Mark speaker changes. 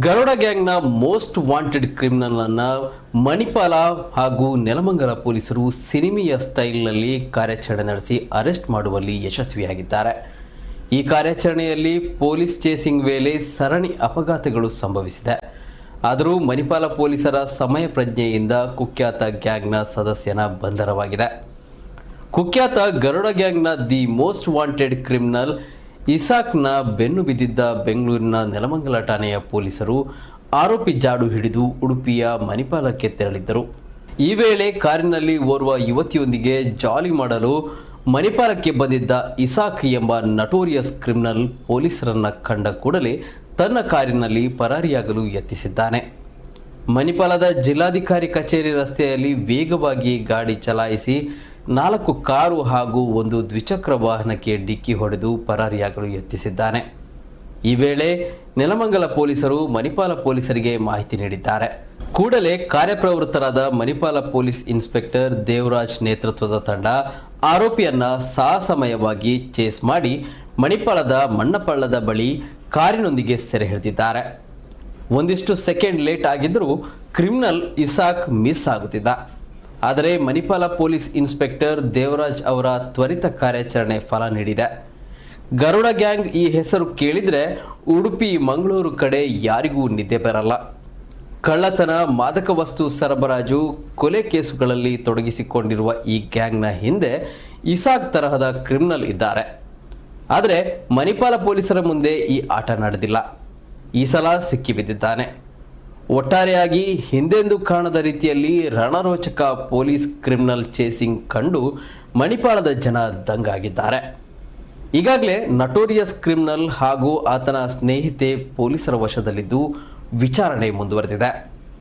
Speaker 1: ಗರುಡ ಗ್ಯಾಂಗ್ನ most wanted criminal ಅನ್ನ ಮಣಿಪಾಲ ಹಾಗೂ ನೆಲಮಂಗಲ ಪೊಲೀಸರು ಸಿನಿಮೆಯ ಸ್ಟೈಲ್ನಲ್ಲಿ ಕಾರ್ಯಾಚರಣೆ ನಡೆಸಿ ಅರೆಸ್ಟ್ ಮಾಡುವಲ್ಲಿ ಯಶಸ್ವಿಯಾಗಿದ್ದಾರೆ. ಈ ಕಾರ್ಯಾಚರಣೆಯಲ್ಲಿ ಪೊಲೀಸ್ ಚೇಸಿಂಗ್ ವೇಳೆ ಸರಣಿ ಅಪಘಾತಗಳು ಸಂಭವಿಸಿದೆ. ಆದರೂ ಮಣಿಪಾಲ ಪೊಲೀಸರ ಸಮಯ ಪ್ರಜ್ಞೆಯಿಂದ ಕುಖ್ಯಾತ ಗ್ಯಾಂಗ್ನ ಸದಸ್ಯನ ಬಂಧನವಾಗಿದೆ. ಕುಖ್ಯಾತ ಗರುಡ ಗ್ಯಾಂಗ್ನ ದಿ ಮೋಸ್ಟ್ ವಾಂಟೆಡ್ ಕ್ರಿಮಿನಲ್ ಇಸಾಕ್ನ ಬೆನ್ನು ಬಿದ್ದಿದ್ದ ಬೆಂಗಳೂರಿನ ನೆಲಮಂಗಲ ಠಾಣೆಯ ಪೊಲೀಸರು ಆರೋಪಿ ಜಾಡು ಹಿಡಿದು ಉಡುಪಿಯ ಮಣಿಪಾಲಕ್ಕೆ ತೆರಳಿದ್ದರು. ಈ ವೇಳೆ ಕಾರಿನಲ್ಲಿ ಓರ್ವ ಯುವತಿಯೊಂದಿಗೆ ಜಾಲಿ ಮಾಡಲು ಮಣಿಪಾಲಕ್ಕೆ ಬಂದಿದ್ದ ಇಸಾಕ್ ಎಂಬ ನಟೋರಿಯಸ್ ಕ್ರಿಮಿನಲ್ ಪೊಲೀಸರನ್ನ ಕಂಡ ಕೂಡಲೇ ತನ್ನ ಕಾರಿನಲ್ಲಿ ಪರಾರಿಯಾಗಲು ಯತ್ನಿಸಿದ್ದಾನೆ. ಮಣಿಪಾಲದ ಜಿಲ್ಲಾಧಿಕಾರಿ ಕಚೇರಿ ರಸ್ತೆಯಲ್ಲಿ ವೇಗವಾಗಿ ಗಾಡಿ ಚಲಾಯಿಸಿ ನಾಲ್ಕು ಕಾರು ಹಾಗೂ ಒಂದು ದ್ವಿಚಕ್ರ ವಾಹನಕ್ಕೆ ಡಿಕ್ಕಿ ಹೊಡೆದು ಪರಾರಿಯಾಗಲು ಯತ್ನಿಸಿದ್ದಾನೆ. ಈ ವೇಳೆ ನೆಲಮಂಗಲ ಪೊಲೀಸರು ಮಣಿಪಾಲ ಪೊಲೀಸರಿಗೆ ಮಾಹಿತಿ ನೀಡಿದ್ದಾರೆ. ಕೂಡಲೇ ಕಾರ್ಯಪ್ರವೃತ್ತರಾದ ಮಣಿಪಾಲ ಪೊಲೀಸ್ ಇನ್ಸ್ಪೆಕ್ಟರ್ ದೇವರಾಜ್ ನೇತೃತ್ವದ ತಂಡ ಆರೋಪಿಯನ್ನ ಸಾಹಸಮಯವಾಗಿ ಚೇಸ್ ಮಾಡಿ ಮಣಿಪಾಲದ ಮಣ್ಣಪಳ್ಳದ ಬಳಿ ಕಾರಿನೊಂದಿಗೆ ಸೆರೆ ಹಿಡಿದಿದ್ದಾರೆ. ಒಂದಿಷ್ಟು ಸೆಕೆಂಡ್ ಲೇಟ್ ಆಗಿದ್ದರೂ ಕ್ರಿಮಿನಲ್ ಇಸಾಕ್ ಮಿಸ್ ಆಗುತ್ತಿದ್ದ. ಆದರೆ ಮಣಿಪಾಲ ಪೊಲೀಸ್ ಇನ್ಸ್ಪೆಕ್ಟರ್ ದೇವರಾಜ್ ಅವರ ತ್ವರಿತ ಕಾರ್ಯಾಚರಣೆ ಫಲ ನೀಡಿದೆ. ಗರುಡ ಗ್ಯಾಂಗ್ ಈ ಹೆಸರು ಕೇಳಿದ್ರೆ ಉಡುಪಿ, ಮಂಗಳೂರು ಕಡೆ ಯಾರಿಗೂ ನಿದ್ದೆ ಬರಲ್ಲ. ಕಳ್ಳತನ, ಮಾದಕ ವಸ್ತು ಸರಬರಾಜು, ಕೊಲೆ ಕೇಸುಗಳಲ್ಲಿ ತೊಡಗಿಸಿಕೊಂಡಿರುವ ಈ ಗ್ಯಾಂಗ್ನ ಹಿಂದೆ ಇಸಾಕ್ ತರಹದ ಕ್ರಿಮಿನಲ್ ಇದ್ದಾರೆ. ಆದರೆ ಮಣಿಪಾಲ ಪೊಲೀಸರ ಮುಂದೆ ಈ ಆಟ ನಡೆದಿಲ್ಲ. ಈ ಸಲ ಸಿಕ್ಕಿಬಿದ್ದಿದ್ದಾನೆ. ಒಟ್ಟಾರೆಯಾಗಿ ಹಿಂದೆಂದೂ ಕಾಣದ ರೀತಿಯಲ್ಲಿ ರಣರೋಚಕ ಪೊಲೀಸ್ ಕ್ರಿಮಿನಲ್ ಚೇಸಿಂಗ್ ಕಂಡು ಮಣಿಪಾಲದ ಜನ ದಂಗಾಗಿದ್ದಾರೆ. ಈಗಾಗಲೇ ನಟೋರಿಯಸ್ ಕ್ರಿಮಿನಲ್ ಹಾಗೂ ಆತನ ಸ್ನೇಹಿತೆ ಪೊಲೀಸರ ವಶದಲ್ಲಿದ್ದು ವಿಚಾರಣೆ ಮುಂದುವರೆದಿದೆ.